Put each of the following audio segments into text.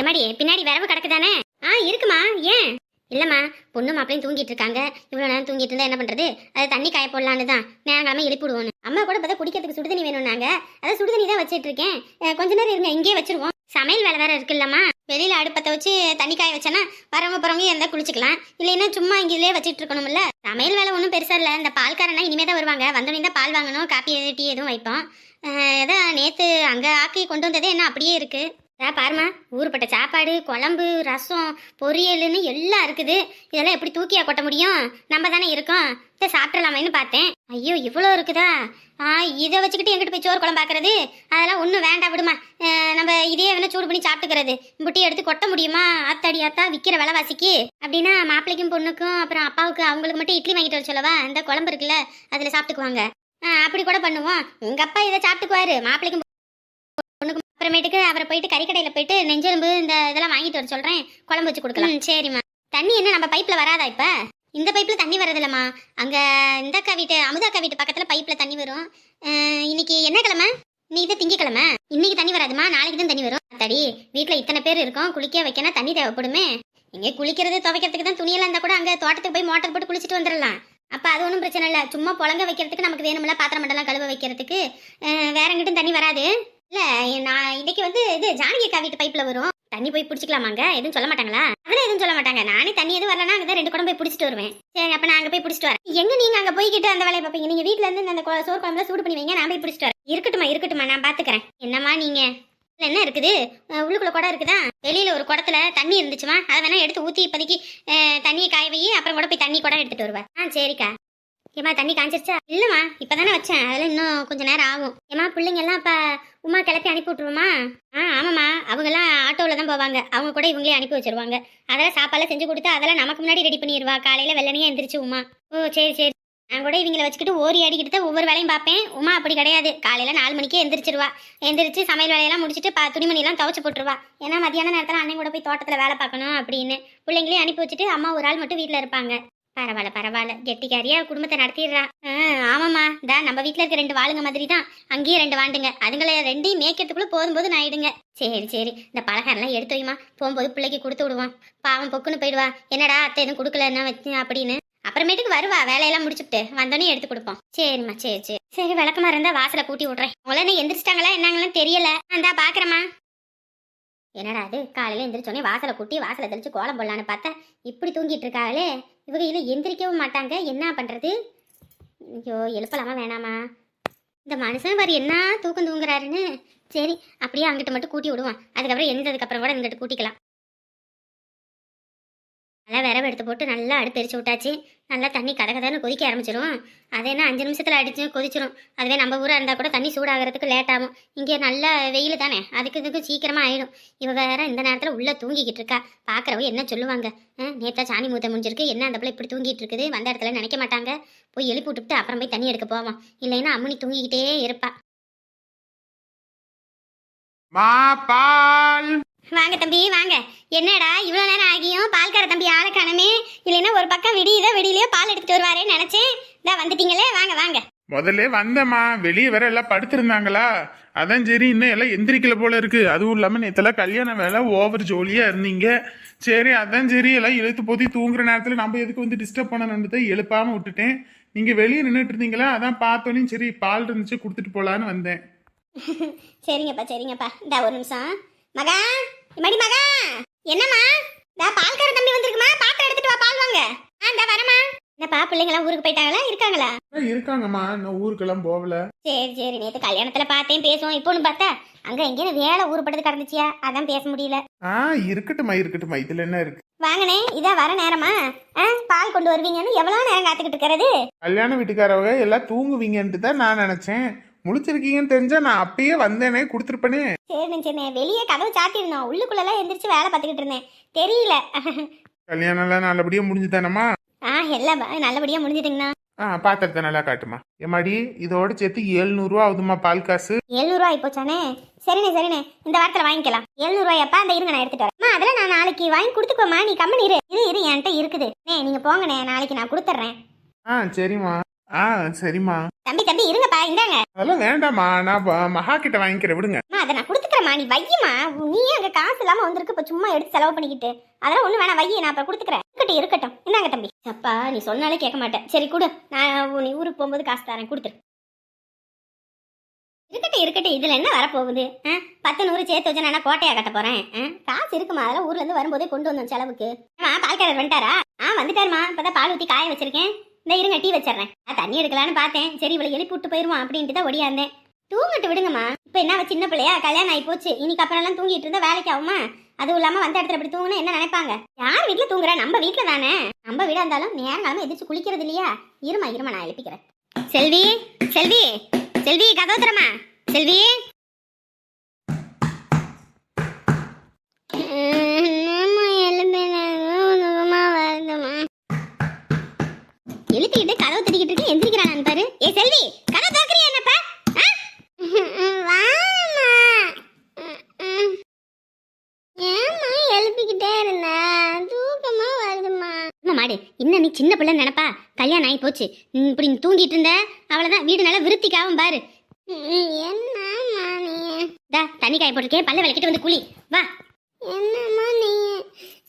எம்மாடி பின்னாடி வரவு கிடக்குதானே? ஆ இருக்குமா ஏன்? இல்லைம்மா பொண்ணு மாப்பிளையும் தூங்கிட்டு இருக்காங்க. இவ்வளோ நேரம் தூங்கிட்டு இருந்தா என்ன பண்றது? அது தண்ணி காய போடலான்னு தான். நேரங்காலமா எழுப்பி விடுவோன்னு. அம்மா கூட பார்த்தா குடிக்கிறதுக்கு சுடுதண்ணி வேணும்னாங்க. அதை சுடுதண்ணி தான் வச்சிட்டு இருக்கேன். கொஞ்ச நேரம் இருங்க இங்கேயே வச்சிருவோம். சமையல் வேலை வேற இருக்குல்லம்மா வெளியில அடுப்பத்தை வச்சு தண்ணி காய வச்சேன்னா வரவங்க போறவங்க இருந்தா குளிச்சுக்கலாம். இல்லைன்னா சும்மா இங்கேயே வச்சிட்டு இருக்கணும்ல. சமையல் வேலை ஒன்றும் பெருசா இல்லை. இந்த பால்காரனா இனிமே தான் வருவாங்க. வந்தோடனே தான் பால் வாங்கணும் காப்பி டீ எதுவும் வைப்போம். ஏதோ நேற்று அங்கே ஆக்கி கொண்டு வந்ததே என்ன அப்படியே இருக்குது ஏன் பாருமா ஊருப்பட்ட சாப்பாடு குழம்பு ரசம் பொரியல்னு எல்லாம் இருக்குது. இதெல்லாம் எப்படி தூக்கியா கொட்ட முடியும்? நம்ம தானே இருக்கோம். இதை சாப்பிடலாமேன்னு பார்த்தேன். ஐயோ இவ்வளோ இருக்குதா? ஆ இதை வச்சுக்கிட்டு எங்கிட்ட போய் சோறு குழம்பு பார்க்கறது அதெல்லாம் ஒன்றும் வேண்டாம் விடுமா. நம்ம இதே வேணா சூடு பண்ணி சாப்பிட்டுக்கிறது. புட்டி எடுத்து கொட்ட முடியுமா? ஆத்தாடி ஆத்தா விற்கிற விலைவாசிக்கு. அப்படின்னா மாப்பிள்ளைக்கும் பொண்ணுக்கும் அப்புறம் அப்பாவுக்கு அவங்களுக்கு மட்டும் இட்லி வாங்கிட்டு வர சொல்லவா? இந்த குழம்பு இருக்குல்ல அதில் சாப்பிட்டுக்குவாங்க. ஆ, அப்படி கூட பண்ணுவோம். உங்கள் அப்பா இதை சாப்பிட்டுக்குவாரு. மாப்பிள்ளைக்கும் அப்புறமேட்டுக்கு அவரை போயிட்டு கறிக்கடையில் போயிட்டு நெஞ்செலும்பு இந்த இதெல்லாம் வாங்கிட்டு வர சொல்கிறேன் குழம்பு வச்சு கொடுக்கலாம். சரிம்மா. தண்ணி என்ன நம்ம பைப்பில் வராதா இப்போ? இந்த பைப்பில் தண்ணி வரதில்லம்மா அங்கே இந்த அக்கா வீட்டு அமுதா அக்கா வீட்டு பக்கத்தில் பைப்பில் தண்ணி வரும். இன்னைக்கு என்ன கிழமை? நீ இது திங்கக்கிழமை. இன்னைக்கு தண்ணி வராதுமா நாளைக்கு தான் தண்ணி வரும். தடி வீட்டில் இத்தனை பேர் இருக்கோம். குளிக்க வைக்கனா தண்ணி தேவைப்படுமே. இங்கே குளிக்கிறது துவைக்கிறதுக்கு தான் துணியெல்லாம் இருந்தால் கூட அங்கே தோட்டத்துக்கு போய் மோட்டர் போட்டு குளிச்சுட்டு வந்துடலாம் அப்போ அது ஒன்றும் பிரச்சனை இல்லை. சும்மா புழங்க வைக்கிறதுக்கு நமக்கு வேணும்ல. பாத்திரம் மண்டலம் கழுவ வைக்கிறதுக்கு. அஹ், வேற எங்கிட்டும் தண்ணி வராது. இல்லை நான் இன்னைக்கு வந்து இது ஜானகி அக்கா வீட்டு பைப்பில் வரும். தண்ணி போய் பிடிச்சிக்கலாமாங்க? எதுவும் சொல்ல மாட்டாங்களா? அதெல்லாம் எதுவும் சொல்ல மாட்டாங்க. நானே தண்ணி எதுவும் வரலன்னா அங்கே ரெண்டு குடம் போய் பிடிச்சிட்டு வருவேன். சரி அப்போ நான் அங்கே போய் பிடிச்சிட்டு வரேன். எங்க நீங்க அங்கே போய்கிட்டு அந்த வேலையை பார்ப்பீங்க? நீங்கள் வீட்டில் இருந்து அந்த சோறு குழம்புல சூடு பண்ணி வைங்க நான் போய் பிடிச்சிட்டு வரேன். இருக்கட்டுமா இருக்கட்டுமா நான் பாத்துக்கிறேன். என்னம்மா நீங்க? என்ன இருக்குது? உள்ளுக்குள்ள குடம் இருக்குதா? வெளியில ஒரு குடத்துல தண்ணி இருந்துச்சுமா? அதை வேணா எடுத்து ஊத்தி இப்போதைக்கு தண்ணியை காய வை அப்புறம் கூட போய் தண்ணி குடம் எடுத்துட்டு வருவேன். ஆ சரிக்கா. ஏமா தண்ணி காஞ்சிருச்சா? இல்லம்மா இப்பதானே வச்சேன். அதெல்லாம் இன்னும் கொஞ்ச நேரம் ஆகும். ஏமா பிள்ளைங்க எல்லாம் இப்ப உமா கிளப்பி அனுப்பி விட்டுருவோமா? ஆ ஆமாம்மா. அவங்கெல்லாம் ஆட்டோவில் தான் போவாங்க. அவங்க கூட இவங்களே அனுப்பி வச்சிருவாங்க. அதெல்லாம் சாப்பாடுலாம் செஞ்சு கொடுத்து அதெல்லாம் நமக்கு முன்னாடி ரெடி பண்ணிடுவா. காலையில வெள்ளனையே எந்திரிச்சு உமா. ஓ சரி சரி. நான் கூட இவங்களை வச்சுக்கிட்டு ஓரி அடிக்கிட்டு தான் ஒவ்வொரு வேலையும் பார்ப்பேன். உமா அப்படி கிடையாது. காலையில நாலு மணிக்கே எந்திரிச்சிருவா. எந்திரிச்சு சமையல் வேலையெல்லாம் முடிச்சுட்டு பா துணிமணிலாம் துவச்சி போட்டுருவா. ஏன்னா மதியான நேரத்தில் அண்ணன் கூட போய் தோட்டத்தில் வேலை பார்க்கணும் அப்படின்னு. பிள்ளைங்களையும் அனுப்பி வச்சுட்டு அம்மா ஒரு ஆள் மட்டும் வீட்டில் இருப்பாங்க. பரவாயில்ல பரவாயில்ல. கெட்டிக்காரியா குடும்பத்தை நடத்திடுறா. ஆ, ஆமாம்மா. தா நம்ம வீட்டில் இருக்க ரெண்டு வாளுங்க மாதிரி தான் அங்கேயே ரெண்டு வாண்டுங்க. அதுங்களை ரெண்டையும் மேய்க்கிறதுக்குள்ளே போதும் நான் ஆயிடுங்க. சரி சரி. இந்த பலகாரம்லாம் எடுத்து வைமா போகும்போது பிள்ளைக்கு கொடுத்து விடுவான் பாவம் பொக்குன்னு போயிடுவா. என்னடா அத்தை எதுவும் கொடுக்கல என்ன வச்சு அப்படின்னு. அப்புறமேட்டுக்கு வருவா. வேலையெல்லாம் முடிச்சுட்டு வந்தோடனே எடுத்து கொடுப்போம். சரிம்மா சரி சரி. சரி விளக்கமா இருந்தா வாசலை கூட்டி விட்றேன். உங்களை எந்திரிச்சிட்டாங்களா என்னங்கன்னு தெரியல. அந்தா பாக்குறேம்மா. என்னடா அது காலையில எந்திரிச்சோடனே வாசலை கூட்டி வாசலை தெளிச்சு கோலம் போடலான்னு பார்த்தா இப்படி தூங்கிட்டு இருக்காங்களே இவங்க இதை எந்திரிக்கவும் மாட்டாங்க. என்ன பண்ணுறது ஐயோ எழுப்பலாமா வேணாமா? இந்த மனுஷன் பாரு என்ன தூக்கம் தூங்குறாருன்னு. சரி அப்படியே அங்கிட்ட மட்டும் கூட்டி விடுவான். அதுக்கப்புறம் எந்ததுக்கப்புறம் கூட இங்கிட்ட கூட்டிக்கலாம். நல்லா விரவு எடுத்து போட்டு நல்லா அடுப்பு எரிச்சு விட்டாச்சு. நல்லா தண்ணி கதை கொதிக்க ஆரம்பிச்சிரும். அது என்ன அஞ்சு நிமிஷத்தில் அடிச்சு கொதிச்சிரும். அதுவே நம்ம ஊராக இருந்தால் கூட தண்ணி சூடாகிறதுக்கு லேட் ஆகும். இங்கே நல்லா வெயில் தானே அதுக்கு இதுக்கு சீக்கிரமாக ஆயிடும். இவ வேற இந்த நேரத்தில் உள்ளே தூங்கிக்கிட்டு இருக்கா. பார்க்குறவங்க என்ன சொல்லுவாங்க? நேத்தா சாணி மூத்த முடிஞ்சிருக்கு. என்ன அந்த பிள்ளை இப்படி தூங்கிட்டு இருக்குது? வந்த இடத்துல நினைக்க மாட்டாங்க? போய் எழுப்பி விட்டுட்டு அப்புறம் போய் தண்ணி எடுக்க போவோம் இல்லைன்னா அம்முனி தூங்கிக்கிட்டே இருப்பா. மாப்பா வாங்க தம்பி வாங்க. என்னடா இவ்வளோ நேரம் ஆகியும் பால்கார தம்பி ஆளை காணமே. இல்லைன்னா ஒரு பக்கம் விடியுதோ வெடியிலையோ பால் எடுத்துட்டு வருவாரேன்னு நினைச்சேன். இதா வந்துட்டீங்களே? வாங்க வாங்க. முதல்ல வந்தம்மா. வெளியே வேற எல்லாம் படுத்திருந்தாங்களா? அதான் சரி இன்னும் எல்லாம் எந்திரிக்கல போல இருக்கு. அதுவும் இல்லாம நேத்தெல்லாம் கல்யாண வேலை ஓவர் ஜோலியா இருந்தீங்க. சரி அதான் சரி. எல்லாம் இழுத்து போத்தி தூங்குற நேரத்துல நம்ம எதுக்கு வந்து டிஸ்டர்ப் பண்ணணும்னு தான் எழுப்பாம விட்டுட்டேன். நீங்க வெளியே நின்றுட்டு இருந்தீங்களா? அதான் பார்த்தோன்னே சரி பால் இருந்துச்சு கொடுத்துட்டு போலான்னு வந்தேன். சரிங்கப்பா சரிங்கப்பா. இந்த ஒரு நிமிஷம். மகா மடி மகா என்னம்மா? இந்த பால்கார தம்பி வந்திருக்குமா? பாத்திரம் எடுத்துட்டு வா பால் வாங்க. ஆ இந்த வரமா என்னப்பா பிள்ளைங்களாம் ஊருக்கு போயிட்டாங்களா? இருக்காங்களா? இருக்காங்கம்மா. இன்னும் ஊருக்கெல்லாம் போகல. சரி சரி. நேற்று கல்யாணத்தில் பார்த்தேன் பேசுவோம். இப்போன்னு பார்த்தா அங்கே எங்கேயும் வேலை ஊருப்பட்டது கிடந்துச்சியா? அதான் பேச முடியல. ஆ இருக்கட்டும்மா இருக்கட்டும்மா. இதுல என்ன இருக்கு? வாங்கண்ணே இதான் வர நேரமா? ஆ பால் கொண்டு வருவீங்கன்னு எவ்வளோ நேரம் காத்துக்கிட்டு இருக்கிறது. கல்யாண வீட்டுக்காரவங்க எல்லாம் தூங்குவீங்கன்ட்டு தான் நான் நினைச்சேன். முழிச்சிருக்கீங்கன்னு தெரிஞ்சா நான் அப்பயே வந்தேனே கொடுத்துருப்பேனே. சரிண்ணே சரிண்ணே வெளியே கதவு சாத்திருந்தோம் உள்ளுக்குள்ளெல்லாம் எந்திரிச்சு வேலை பார்த்துக்கிட்டு இருந்தேன். தெரியல. கல்யாணம் எல்லாம் நல்லபடியா முடிஞ்சுதானம்மா? ஆ எல்லாம் நல்லபடியா முடிஞ்சுதுங்கண்ணா ஆ பாத்திரத்தை நல்லா காட்டுமா. எம்மாடி இதோட சேர்த்து ஏழ்நூறுவா ஆகுதுமா பால் காசு. எழுநூறுவா போச்சானே? சரிண்ணே சரிண்ணே. இந்த வாரத்தில் வாங்கிக்கலாம். எழுநூறுவாயாப்பா அந்த இருங்க நான் எடுத்துட்டு வரேன். அதெல்லாம் நான் நாளைக்கு வாங்கி கொடுத்துக்கோமா நீ கம்மன் இரு. இரு இரு என்கிட்ட இருக்குது. நே நீங்க போங்கண்ணே. நாளைக்கு நான் கொடுத்துட்றேன். ஆ சரிம்மா. ஆ சரிம்மா. தம்பி தம்பி இருங்கப்பா இந்தாங்க. அதெல்லாம் வேண்டாம்மா. நான் மகா கிட்ட வாங்கிக்கிறேன் விடுங்க. அதை நான் கொடுத்துக்கிறேம்மா. நீ வையுமா நீ அங்க காசு இல்லாம வந்திருக்கு? இப்ப சும்மா எடுத்து செலவு பண்ணிக்கிட்டு. அதெல்லாம் ஒண்ணு வேணாம். வையி நான் அப்புறம் கொடுத்துக்கிறேன். இருக்கட்டும் இருக்கட்டும். இந்தாங்க தம்பி. அப்பா நீ சொன்னாலே கேட்க மாட்டேன். சரி கொடு. நான் நீ ஊருக்கு போகும்போது காசு தரேன். கொடுத்துரு. இருக்கட்டும் இருக்கட்டும். இதுல என்ன வரப்போகுது? ஆ, பத்து நூறு சேர்த்து வச்சு நான் கோட்டையா கட்ட போறேன்? ஆ, காசு இருக்குமா? அதெல்லாம் ஊர்ல இருந்து வரும்போதே கொண்டு வந்தோம் செலவுக்கு. ஆமா பால்காரர் வந்துட்டாரா? ஆ வந்துட்டாருமா இப்பதான் பால் ஊத்தி காய வச்சிருக்கேன். இந்த இருங்க டீ வச்சிடுறேன். நான் தண்ணி எடுக்கலான்னு பார்த்தேன். சரி இவளை எழுப்பி விட்டு போயிருவான் அப்படின்ட்டு தான் ஒடியாந்தேன் தூங்கட்டு விடுங்கம்மா. இப்போ என்ன சின்ன பிள்ளையா? கல்யாணம் ஆகி போச்சு. இன்னைக்கு அப்புறம் எல்லாம் தூங்கிட்டு இருந்தா வேலைக்கு ஆகுமா? அதுவும் இல்லாம வந்த இடத்துல இப்படி தூங்கினா என்ன நினைப்பாங்க? யார் வீட்டுல தூங்குற? நம்ம வீட்டுல தானே. நம்ம வீடா இருந்தாலும் நேரங்காலமா எதிர்த்து குளிக்கிறது இல்லையா? இருமா இருமா நான் எழுப்பிக்கிறேன். செல்வி செல்வி செல்வி கதவு செல்வி எழுப்பிக்கிட்டு கதவு தட்டிக்கிட்டு இருக்கு எந்திரிக்கிறான் பாரு. ஏ செல்வி கதவு திறக்கறியா என்னப்பா? ஏம்மா எழுப்பிக்கிட்டே இருந்த? தூக்கமா வருதுமா மாடு இன்னும் நீ சின்ன பிள்ளை நினைப்பா? கல்யாணம் ஆகி போச்சு. இப்படி நீ தூங்கிட்டு இருந்த? அவ்வளவுதான். வீடு நல்லா விருத்திக்காவும் பாரு. என்னம்மா நீ? தா தண்ணி காய போட்டிருக்கேன். பல்ல விளக்கிட்டு வந்து குளி. வா. என்னம்மா நீ?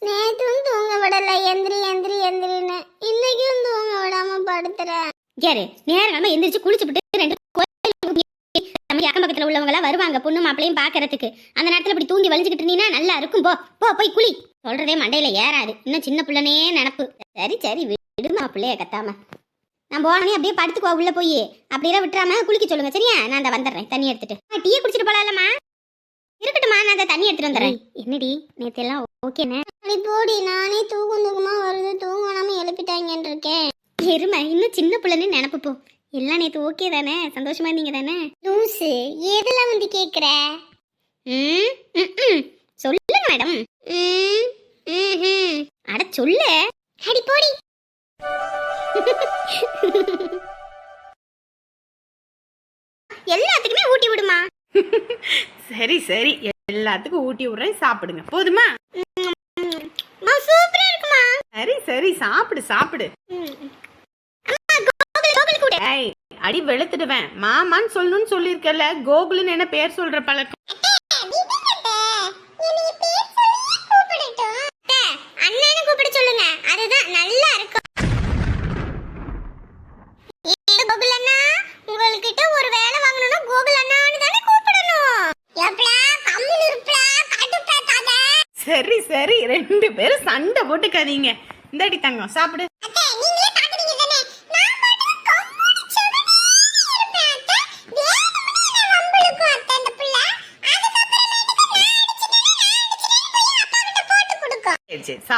நேற்றும் தூங்க விடல. எந்திரி எந்திரி எந்திரின்னு. இன்னைக்கும் தூங்க விடாம படுத்துற. யாரு நேரம் எந்திரிச்சு குளிச்சுட்டு ரெண்டு நம்ம அக்கம் பக்கத்துல உள்ளவங்க வருவாங்க பொண்ணு மாப்பிளையும் பாக்குறதுக்கு. அந்த நேரத்துல இப்படி தூங்கி வலிச்சுக்கிட்டு இருந்தீங்கன்னா நல்லா இருக்கும். போ போ போய் குளி. சொல்றதே மண்டையில ஏறாது. இன்னும் சின்ன பிள்ளைனே நினப்பு. சரி சரி விடுமா பிள்ளைய கத்தாம. நான் போனே அப்படியே படுத்துக்குவா உள்ள போய். அப்படியெல்லாம் விட்டுறாம குளிக்க சொல்லுங்க சரியா? நான் அந்த வந்துடுறேன் தண்ணி எடுத்துட்டு. டீயை குடிச்சிட்டு போலாம்மா இருக்கட்டும்மா நான் அந்த தண்ணி எடுத்துட்டு வந்துடுறேன். என்னடி? நேத்து எல்லாம் ஓகேண்ணே போடி நானே தூக்கம் தூக்கமா வருது. தூங்காம எழுப்பிட்டாங்கன்னு இருக்கேன் எருமை இன்னும் சின்ன பிள்ளைன்னு நினப்பு போ எல்லாம் நேத்து ஓகே தானே? சந்தோஷமா இருந்தீங்க தானே? லூசு எதெல்லாம் வந்து கேக்குற? ம் ம், ம். சொல்லுங்க மேடம் ம் ம்ஹும். அட சொல்லு. அடி போடி. எல்லாத்துக்குமே ஊட்டி விடுமா? சரி சரி. எல்லாத்துக்கும் ஊட்டி விடுறேன். சாப்பிடுங்க. போதுமா? சூப்பரா இருக்குமா? சரி சரி. சாப்பிடு சாப்பிடு. ஏய் அடி வெளுத்துடுவேன். மாமான்னு சொல்லணும்னு சொல்லியிருக்கல கோகுலுன்னு என்ன பேர் சொல்ற பழக்கம்? சரி சரி ரெண்டு பேரும் சண்டை போட்டுக்காதீங்க. இந்தாடி தங்கம் சாப்பிடு.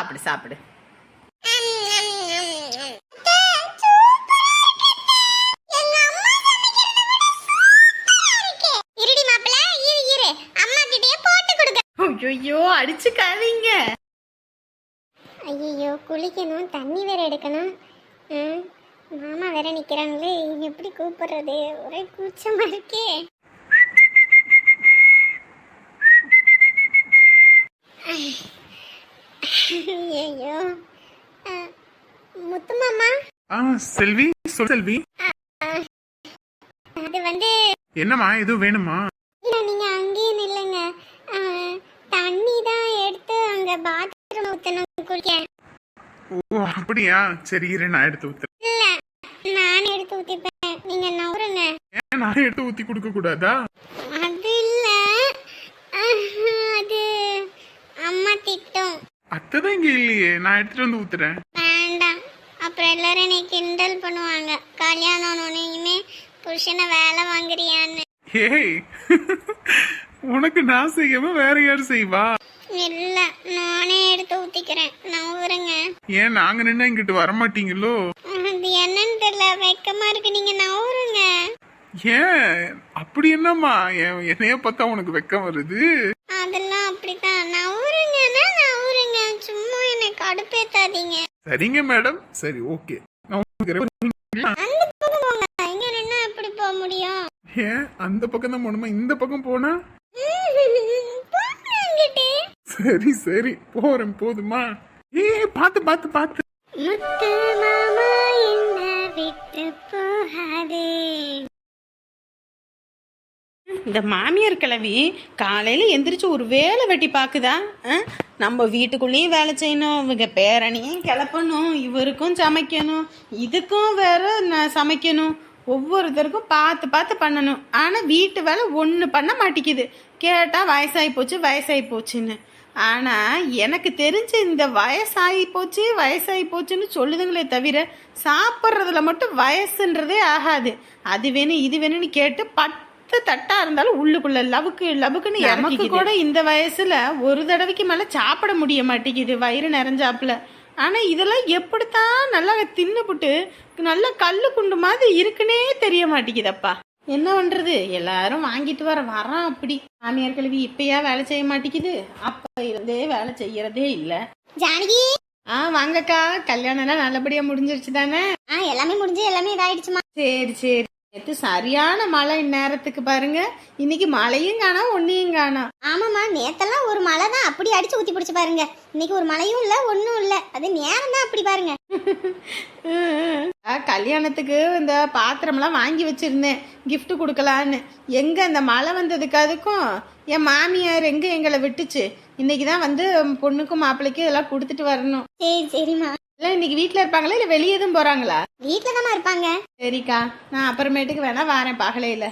சாப்பிடு சாப்பிடு. ஐயோ அடிச்சுக்காதீங்க. ஐயோ குளிக்கணும் தண்ணி வேற எடுக்கணும். ம், மாமா வேற நிக்கிறாங்களே எப்படி கூப்பிடுறது? ஒரே கூச்சமா இருக்கே ஐயோ முத்து மாமா ஆ செல்வி சொல் செல்வி. அது வந்து என்னம்மா எதுவும் வேணுமா? இல்ல நீங்க அங்கேயே நில்லுங்க. ஆ, தண்ணி தான் எடுத்து அங்க பாத்ரூம் ஊத்தணும் குளிக்க. ஓ அப்படியா? சரி இரு நான் எடுத்து ஊத்துறேன். இல்ல நானே எடுத்து ஊத்திப்பேன். நீங்க நவுருங்க. ஏன் நான் எடுத்து ஊத்தி கொடுக்க கூடாதா? அது இல்ல. ஆஹா, அது அம்மா திட்டம். அத்தை தான் இங்க இல்லையே. நான் எடுத்துட்டு வந்து ஊத்துறேன். எல்லாரும் என்னை கிண்டல் பண்ணுவாங்க. கல்யாணம் ஆனோனையுமே புருஷனை வேலை வாங்குறியான்னு. ஏய் உனக்கு நான் செய்யாம வேற யார் செய்வா? இல்ல நானே எடுத்து ஊத்திக்கிறேன். நவுருங்க ஏன் நாங்க நின்னா இங்கிட்டு வர மாட்டீங்களோ அது என்னன்னு தெரியல. வெக்கமா இருக்கு. நீங்க நவுருங்க ஏன் அப்படி என்னம்மா? என் என்னைய பார்த்தா உனக்கு வெக்கம் வருது? அதெல்லாம் அப்படித்தான். நவுருங்கன்னா நவுருங்க சும்மா என்னை கடுப்பேத்தாதீங்க. சரிங்க மேடம். சரி ஓகே. நான் உங்களுக்கு போக முடியும்? ஏன்? அந்த பக்கம் தான் போகணுமா? இந்த பக்கம் போனா? சரி சரி. போறேன் போதுமா? ஏ பாத்து பாத்து பாத்து முத்து மாமா என்ன விட்டு போகாதே. இந்த மாமியார் கிழவி காலையில் எந்திரிச்சு ஒரு வேலை வெட்டி பார்க்குதா ஆ? நம்ம வீட்டுக்குள்ளேயும் வேலை செய்யணும் இவங்க பேரனையும் கிளப்பணும் இவருக்கும் சமைக்கணும் இதுக்கும் வேற நான் சமைக்கணும். ஒவ்வொருத்தருக்கும் பார்த்து பார்த்து பண்ணணும். ஆனால் வீட்டு வேலை ஒன்று பண்ண மாட்டேங்குது. கேட்டால் வயசாகி போச்சு வயசாகி போச்சுன்னு. ஆனால் எனக்கு தெரிஞ்சு இந்த வயசாகி போச்சு வயசாகி போச்சுன்னு சொல்லுதுங்களே தவிர சாப்பிட்றதுல மட்டும் வயசுன்றதே ஆகாது. அது வேணும் இது வேணும்னு கேட்டு பட் பத்து தட்டா இருந்தாலும் உள்ளுக்குள்ள லவுக்கு லவுக்குன்னு நமக்கு கூட இந்த வயசுல ஒரு தடவைக்கு மேல சாப்பிட முடிய மாட்டேங்குது வயிறு நிறைஞ்சாப்புல. ஆனா இதெல்லாம் எப்படித்தான் நல்லா தின்னுபுட்டு நல்ல கல்லு குண்டு மாதிரி இருக்குன்னே தெரிய மாட்டேங்குதப்பா. என்ன பண்றது? எல்லாரும் வாங்கிட்டு வர வரோம் அப்படி. மாமியார் கல்வி இப்பயா வேலை செய்ய மாட்டேங்குது. அப்ப இருந்தே வேலை செய்யறதே இல்ல. ஜானகி? ஆ வாங்கக்கா. கல்யாணம் எல்லாம் நல்லபடியா முடிஞ்சிருச்சு தானே? ஆ எல்லாமே முடிஞ்சு எல்லாமே இதாயிடுச்சுமா. சரி சரி. நேத்து சரியான மழை இந்நேரத்துக்கு பாருங்க. இன்னைக்கு மழையும் காணோம் ஒன்னையும் காணோம் ஆமாம்மா நேத்தெல்லாம் ஒரு மழை தான் அப்படி அடிச்சு ஊத்தி பிடிச்சு பாருங்க. இன்னைக்கு ஒரு மழையும் இல்ல ஒன்றும் இல்ல. அது நேரம் தான் அப்படி பாருங்க. கல்யாணத்துக்கு இந்த பாத்திரம்லாம் வாங்கி வச்சிருந்தேன். gift கொடுக்கலான்னு. எங்க இந்த மழை வந்ததுக்கு அதுக்கும் என் மாமியார் எங்க எங்களை விட்டுச்சு. இன்னைக்கு தான் வந்து பொண்ணுக்கும் மாப்பிள்ளைக்கும் இதெல்லாம் கொடுத்துட்டு வரணும். சரி சரிம்மா. இல்லை இன்னைக்கு வீட்டில் இருப்பாங்களா? இல்லை வெளியே எதுவும் போறாங்களா? வீட்டில் தாம்மா இருப்பாங்க. சரிக்கா. நான் அப்புறமேட்டுக்கு வேணா வாரேன் பகலையில்.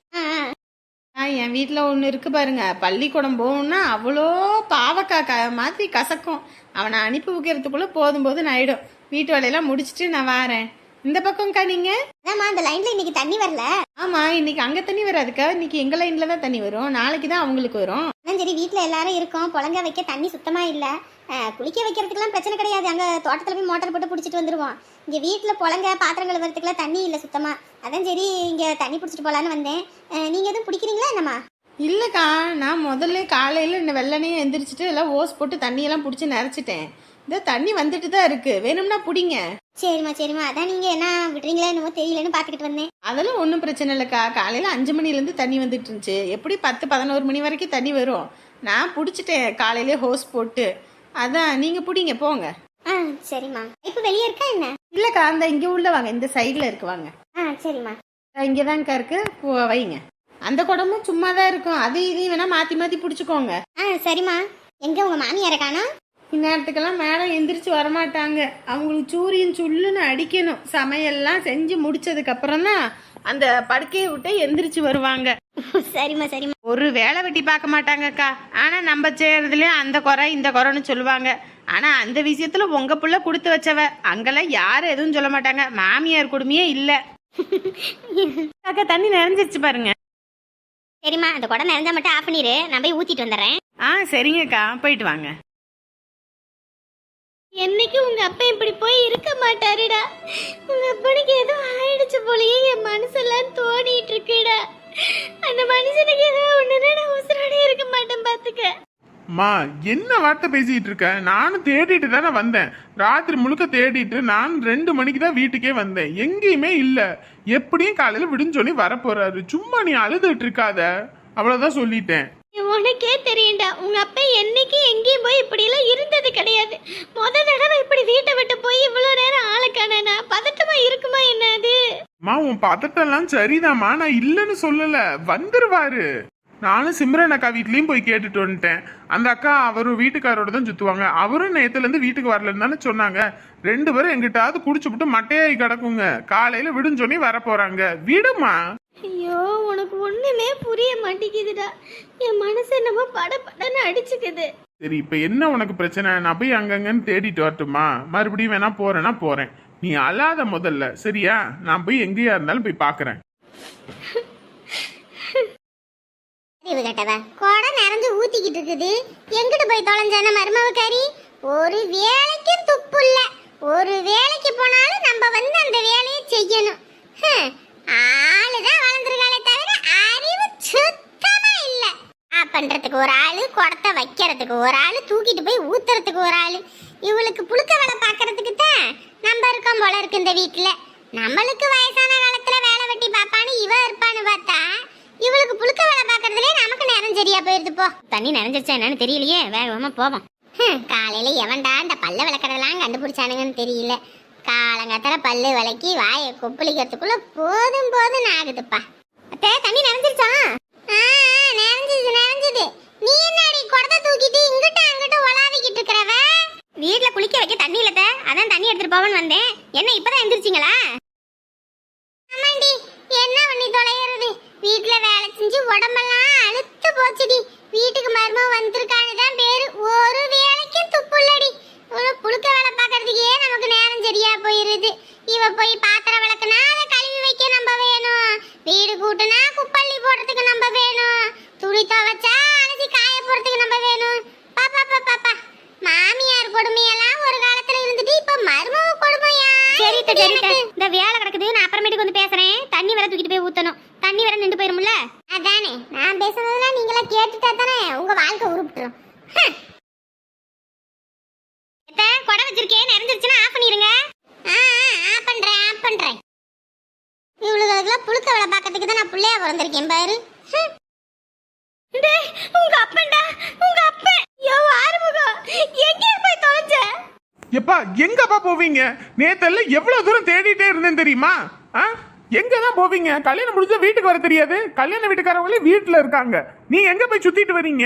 ஆ என் வீட்டில் ஒன்று இருக்கு பாருங்க. பள்ளிக்கூடம் போகணும்னா அவ்வளோ பாவக்காய் க மாதிரி கசக்கும். அவனை அனுப்பி வைக்கிறதுக்குள்ளே போதும் போதும் ஆயிடும். வீட்டு வேலையெல்லாம் முடிச்சிட்டு நான் வாரேன். இந்த பக்கம்க்கா நீங்கள் அதாம்மா அந்த லைன்ல இன்னைக்கு தண்ணி வரல. ஆமாம் இன்னைக்கு அங்கே தண்ணி வராதுக்கா. இன்னைக்கு எங்கள் லைனில் தான் தண்ணி வரும். நாளைக்கு தான் அவங்களுக்கு வரும். அதான் சரி வீட்டில் எல்லாரும் இருக்கோம். புழங்க வைக்க தண்ணி சுத்தமா இல்ல. குளிக்க வைக்கிறதுக்கெல்லாம் பிரச்சனை கிடையாது. அங்க தோட்டத்துல போய் மோட்டார் போட்டு பிடிச்சிட்டு வந்துருவோம். இங்க வீட்டில் புழங்க பாத்திரம் கழுவுறதுக்குலாம் தண்ணி இல்ல சுத்தமா. அதான் சரி இங்க தண்ணி பிடிச்சிட்டு போலான்னு வந்தேன். நீங்க எதுவும் பிடிக்கிறீங்களா என்னம்மா? இல்லைக்கா நான் முதல்ல காலையில் இந்த வெள்ளனையும் எந்திரிச்சிட்டு எல்லாம் ஓஸ் போட்டு தண்ணியெல்லாம் பிடிச்சி நிறச்சிட்டேன் இந்த தண்ணி வந்துட்டு தான் இருக்கு. வேணும்னா பிடிங்க. சரிம்மா சரிம்மா. அதான் நீங்க என்ன விடுறீங்களா என்னமோ தெரியலன்னு பாத்துக்கிட்டு வந்தேன். அதெல்லாம் ஒன்றும் பிரச்சனை இல்லைக்கா. காலையில் அஞ்சு மணிலேருந்து தண்ணி வந்துட்டு இருந்துச்சு. எப்படி பத்து பதினோரு மணி வரைக்கும் தண்ணி வரும்? நான் பிடிச்சிட்டேன் காலையிலே ஹோஸ் போட்டு. அதான் நீங்கள் பிடிங்க போங்க. ஆ சரிம்மா. இப்போ வெளியே இருக்கா என்ன? இல்லைக்கா அந்த இங்கே உள்ள வாங்க. இந்த சைடில் இருக்கு வாங்க. ஆ சரிம்மா. இங்கே தான்க்கா இருக்கு. போ வைங்க. அந்த குடமும் சும்மா தான் இருக்கும். அது இதையும் வேணா மாற்றி மாற்றி பிடிச்சிக்கோங்க. ஆ சரிம்மா. எங்க உங்க மாமியாரை காணோம்? இந்நேரத்துக்கெல்லாம் மேடம் எந்திரிச்சு வரமாட்டாங்க. அவங்களுக்கு சூரியன் சுள்ளுன்னு அடிக்கணும். சமையல்லாம் செஞ்சு முடிச்சதுக்கு அப்புறம் தான் அந்த படுக்கையை விட்டு எந்திரிச்சு வருவாங்க. சரிம்மா சரிம்மா. ஒரு வேலை வெட்டி பார்க்க மாட்டாங்கக்கா ஆனா நம்ம செய்யறதுலயும் அந்த குறை இந்த குறைன்னு சொல்லுவாங்க. ஆனா அந்த விஷயத்துல உங்க புள்ள கொடுத்து வச்சவ அங்கெல்லாம் யாரும் எதுவும் சொல்ல மாட்டாங்க. மாமியார் கொடுமையே இல்ல. அக்கா தண்ணி நிறைஞ்சிருச்சு பாருங்க. சரிம்மா அந்த குடம் நிறைஞ்சா மட்டும் ஆஃப் பண்ணிடு நான் போய் ஊத்திட்டு வந்துடுறேன். ஆ சரிங்கக்கா போயிட்டு வாங்க. என்னைக்கு உங்க அப்பா இப்படி போய் இருக்க மாட்டாருடா? உங்க அப்பனுக்கு ஏதோ ஆயிடுச்சு போலயே என் மனசெல்லாம் தோணிட்டு இருக்குடா. அந்த மனுஷனுக்கு ஏதோ ஒண்ணுன்னா நான் உசுரோட இருக்க மாட்டேன் பாத்துக்க. அம்மா என்ன வார்த்தை பேசிட்டு இருக்க? நானும் தேடிட்டு தானே வந்தேன். ராத்திரி முழுக்க தேடிட்டு நான் ரெண்டு மணிக்கு தான் வீட்டுக்கே வந்தேன். எங்கேயுமே இல்ல. எப்படியும் காலையில விடுன்னு சொல்லி வரப்போறாரு. சும்மா நீ அழுதுட்டு இருக்காத. அவ்வளவுதான் சொல்லிட்டேன். உனக்கே தெரியும்டா. உங்க அப்பா என்னைக்கு எங்கேயும் போய் இப்படி எல்லாம் இருந்தது கிடையாது. முத தடவை இப்படி வீட்டை விட்டு போய் இவ்வளவு நேரம் ஆளை காணனா? பதட்டமா இருக்குமா என்ன அது? மா உன் பதட்டம்லாம் சரிதாம்மா. நான் இல்லைன்னு சொல்லல. வந்துருவாரு. நானும் சிம்ரன் அக்கா வீட்லயும் போய் கேட்டுட்டு வந்துட்டேன். அந்த அக்கா அவரும் வீட்டுக்காரோட தான் சுத்துவாங்க. அவரும் நேத்துல இருந்து வீட்டுக்கு வரலன்னு தானே சொன்னாங்க. ரெண்டு பேரும் எங்கிட்டாவது குடிச்சு விட்டு மட்டையாகி கிடக்குங்க. காலையில விடுன்னு சொல்லி வர போறாங்க விடுமா ஐயோ உனக்கு ஒண்ணுமே புரிய மாட்டேங்குதுடா. என் மனசு என்னமோ பட படன்னு அடிச்சுக்குது. சரி இப்ப என்ன உனக்கு பிரச்சனை? நான் போய் அங்கங்கன்னு தேடிட்டு வரட்டுமா? மறுபடியும் வேணா போறேன்னா போறேன். நீ அழாத முதல்ல சரியா? நான் போய் எங்கேயா இருந்தாலும் போய் பாக்குறேன். அறிவு கட்டவ. குடம் நிறைஞ்சு ஊத்திக்கிட்டு இருக்குது. எங்கிட்டு போய் தொலைஞ்சான மருமவக்காரி? ஒரு வேலைக்கும் துப்பு இல்ல. ஒரு வேலைக்கு போனாலும் நம்ம வந்து அந்த வேலையை செய்யணும். ஹம், ஆளுதான் வளர்ந்துருக்காளே தவிர அறிவு சுத்தமா இல்ல. பண்றதுக்கு ஒரு ஆளு குடத்தை வைக்கிறதுக்கு ஒரு ஆளு தூக்கிட்டு போய் ஊத்துறதுக்கு ஒரு ஆளு. இவளுக்கு புழுக்க வேலை பார்க்கறதுக்கு தான் நம்ம இருக்கோம் போல இருக்கு இந்த வீட்டுல நம்மளுக்கு வயசான காலத்துல வேலை வெட்டி பாப்பான்னு இவ இருப்பான்னு பார்த்தா இவளுக்கு புழுக்க வேலை பார்க்கறதுலே நமக்கு நேரம் சரியா போயிருது போ. தண்ணி நிறைஞ்சிருச்சா என்னன்னு தெரியலையே வேகமா போவோம். ஹம், காலையில எவன்டா இந்த பல்ல விளக்கறதெல்லாம் கண்டுபிடிச்சானுங்கன்னு தெரியல. காலங்காத்தால பல்லு விளக்கி வாயை கொப்பளிக்கிறதுக்குள்ள போதும் போதும் ஆகுதுப்பா. அத்தை தண்ணி நிறைஞ்சிருச்சா? நிறைஞ்சது நிறைஞ்சது நீ என்னடி குடத்தை தூக்கிட்டு இங்கிட்ட அங்கிட்ட உலாவிக்கிட்டு இருக்கிறவ? வீட்ல குளிக்க வைக்க தண்ணி இல்லத்த அதான் தண்ணி எடுத்துட்டு போவன்னு வந்தேன். என்ன இப்பதான் எந்திரிச்சிங்களா? ஆமாண்டி என்ன பண்ணி தொலைகிறது? வீட்ல வேலை செஞ்சு உடம்பெல்லாம் அழுத்து போச்சுடி. வீட்டுக்கு மருமக வந்திருக்கான்னு தான் பேரு. ஒரு வேலைக்கும் துப்புள்ளடி ஒரு புழுக்க வேலை பார்க்கறதுக்கே நமக்கு நேரம் சரியா போயிருது. இவ போய் பாத்திரம் விளக்குனா அதை கழுவி வைக்க நம்ம வேணும். வீடு கூட்டுனா குப்பள்ளி போடுறதுக்கு நம்ம வேணும். துணி துவைச்சா அலசி காய போடுறதுக்கு நம்ம வேணும். பாப்பா பாப்பா பா மாமியார் கொடுமையெல்லாம் ஒரு காலத்துல இருந்துட்டு இப்ப மருமக கொடுமையா? சரிட்ட இந்த வேலை கிடக்குது நான் அப்புறமேட்டுக்கு வந்து பேசுறேன் தண்ணி வேற தூக்கிட்டு போய் ஊத்தணும் தண்ணி வேற நின்று போயிரும்ல அதானே நான் பேசுனதெல்லாம் நீங்களா கேட்டுட்டா தானே உங்க வாழ்க்கை உருப்பிட்டுரும் எத்த கொடை வச்சிருக்கேன் நிறைஞ்சிருச்சுன்னா ஆஃப் பண்ணிருங்க ஆ ஆஃப் பண்றேன் ஆஃப் பண்றேன் இவளுகளுக்கெல்லாம் புழுக்க வேலை பார்க்கறதுக்கு தான் நான் பிள்ளையா பிறந்திருக்கேன் பாரு ஹம். டேய், உங்க அப்பன்டா உங்க அப்பன் யோ ஆறுமுகம் எங்க போய் தொலைஞ்ச எப்பா எங்கப்பா போவீங்க? நேத்தெல்லாம் எவ்வளவு தூரம் தேடிட்டே இருந்தேன் தெரியுமா? ஆ? எங்க தான் போவீங்க? கல்யாணம் முடிஞ்சா வீட்டுக்கு வர தெரியாது. கல்யாண வீட்டுக்காரவங்களே வீட்டுல இருக்காங்க. நீ எங்க போய் சுத்திட்டு வரீங்க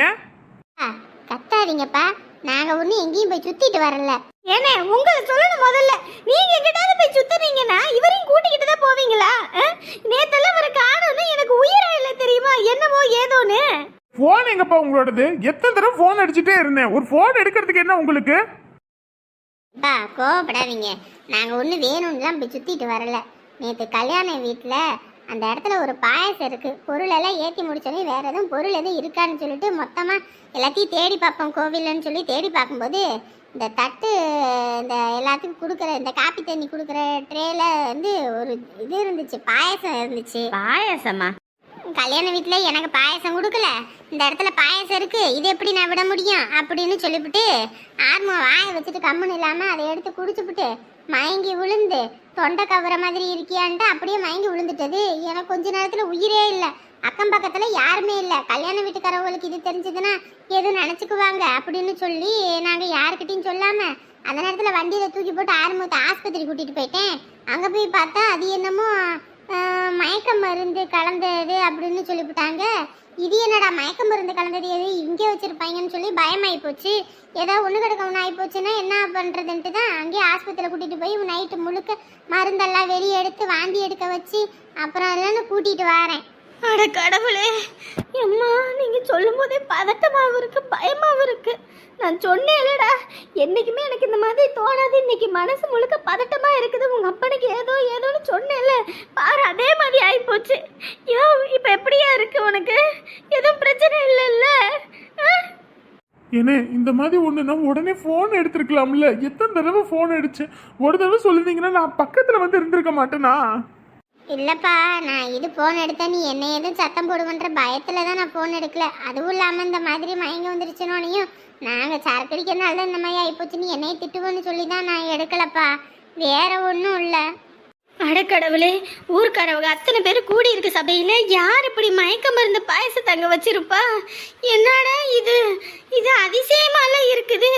கத்தாதீங்கப்பா. நாங்க ஒண்ணு எங்கேயும் போய் சுத்திட்டு வரல. ஏனே உங்க சொல்லணும் முதல்ல. நீங்க எங்கிட்டாவது போய் சுத்துறீங்கன்னா இவரையும் கூட்டிக்கிட்டு தான் போவீங்களா நேத்தெல்லாம் வர காணும்னு எனக்கு உயிரா இல்ல தெரியுமா? என்னமோ ஏதோன்னு. போன் எங்கப்பா உங்களோடது? எத்தனை தடவை போன் அடிச்சுட்டே இருந்தேன். ஒரு போன் எடுக்கிறதுக்கு என்ன உங்களுக்கு? பா கோவப்படாதீங்க. நாங்கள் ஒன்று வேணும்னுலாம் போய் சுற்றிட்டு வரல. நேற்று கல்யாண வீட்டில் அந்த இடத்துல ஒரு பாயசம் இருக்குது பொருளெல்லாம் ஏற்றி முடிச்சோன்னே முடிச்சோடனே எதுவும் பொருள் எதுவும் இருக்கான்னு சொல்லிட்டு மொத்தமாக எல்லாத்தையும் தேடி பார்ப்போம் கோவில்னு சொல்லி தேடி பார்க்கும்போது இந்த தட்டு இந்த எல்லாத்துக்கும் கொடுக்குற இந்த காப்பி தண்ணி கொடுக்குற ட்ரேல வந்து ஒரு இது இருந்துச்சு பாயசம் இருந்துச்சு. பாயசமா? கல்யாண வீட்டில் எனக்கு பாயசம் கொடுக்கல. இந்த இடத்துல பாயசம் இருக்கு. இது எப்படி நான் விட முடியும்? அப்படின்னு சொல்லிவிட்டு ஆர்மா வாயை வச்சுட்டு கம்முன்னு இல்லாமல் அதை எடுத்து குடிச்சுப்புட்டு மயங்கி விழுந்து தொண்டை கவர மாதிரி இருக்கியான்ட்டு அப்படியே மயங்கி விழுந்துட்டது. எனக்கு கொஞ்ச நேரத்தில் உயிரே இல்லை. அக்கம் பக்கத்தில் யாருமே இல்லை. கல்யாண வீட்டுக்காரவங்களுக்கு இது தெரிஞ்சதுன்னா எதுவும் நினச்சிக்குவாங்க அப்படின்னு சொல்லி நாங்கள் யாருக்கிட்டையும் சொல்லாமல் அந்த நேரத்தில் வண்டியில் தூக்கி போட்டு ஆரம்பத்தை ஆஸ்பத்திரி கூட்டிகிட்டு போயிட்டேன். அங்கே போய் பார்த்தா அது என்னமோ மருந்து கலந்தது அப்படின்னு சொல்லிவிட்டாங்க. இது என்னடா மயக்க மருந்து கலந்தது எது? இங்கே வச்சுருப்பாங்கன்னு சொல்லி பயமாயி போச்சு. ஏதோ ஒன்று கிடக்க ஒன்று ஆகி போச்சுன்னா என்ன பண்ணுறதுன்ட்டு தான் அங்கேயே ஆஸ்பத்திரியில் கூட்டிகிட்டு போய் நைட்டு முழுக்க மருந்தெல்லாம் வெளியே எடுத்து வாந்தி எடுக்க வச்சு அப்புறம் அதெல்லாம் கூட்டிகிட்டு வரேன். அட கடவுளே. அம்மா நீங்கள் சொல்லும் போதே பதட்டமாவும் இருக்கு பயமாகவும் இருக்கு. நான் சொன்னேன்லடா. என்றைக்குமே எனக்கு இந்த மாதிரி தோணாது. இன்னைக்கு மனசு முழுக்க பதட்டமாக இருக்குது. உங்கள் அப்பனுக்கு ஏதோ ஏதோன்னு சொன்னேன்ல. பாரு அதே மாதிரி ஆகிப்போச்சு யோ இப்போ எப்படியா இருக்கு உனக்கு? எதுவும் பிரச்சனை இல்லைல்ல? ஆ? ஏனே இந்த மாதிரி ஒண்ணுனா உடனே ஃபோன் எடுத்திருக்கலாம்ல. எத்தனை தடவை ஃபோன் அடிச்சேன்? ஒரு தடவை சொல்லிருந்தீங்கன்னா நான் பக்கத்தில் வந்து இருந்திருக்க மாட்டேனா? இல்லைப்பா நான் இது ஃபோன் எடுத்தேன் நீ என்ன எதுவும் சத்தம் போடுவன்ற பயத்தில் தான் நான் ஃபோன் எடுக்கல. அதுவும் இல்லாமல் இந்த மாதிரி மயங்கி வந்துருச்சுனோனையும் நாங்கள் சரக்கடிக்கிறனால தான் இந்த மாதிரி ஆகிப்போச்சு நீ என்னைய திட்டுவோன்னு சொல்லி தான் நான் எடுக்கலப்பா. வேற ஒன்றும் இல்லை. அடக்கடவுளே கடவுளே ஊர்க்காரவங்க அத்தனை பேர் கூடி இருக்க சபையில். யார் இப்படி மயக்க மருந்து பாயசத்தை தங்க வச்சிருப்பா? என்னடா இது? இது அதிசயமாலாம் இருக்குது.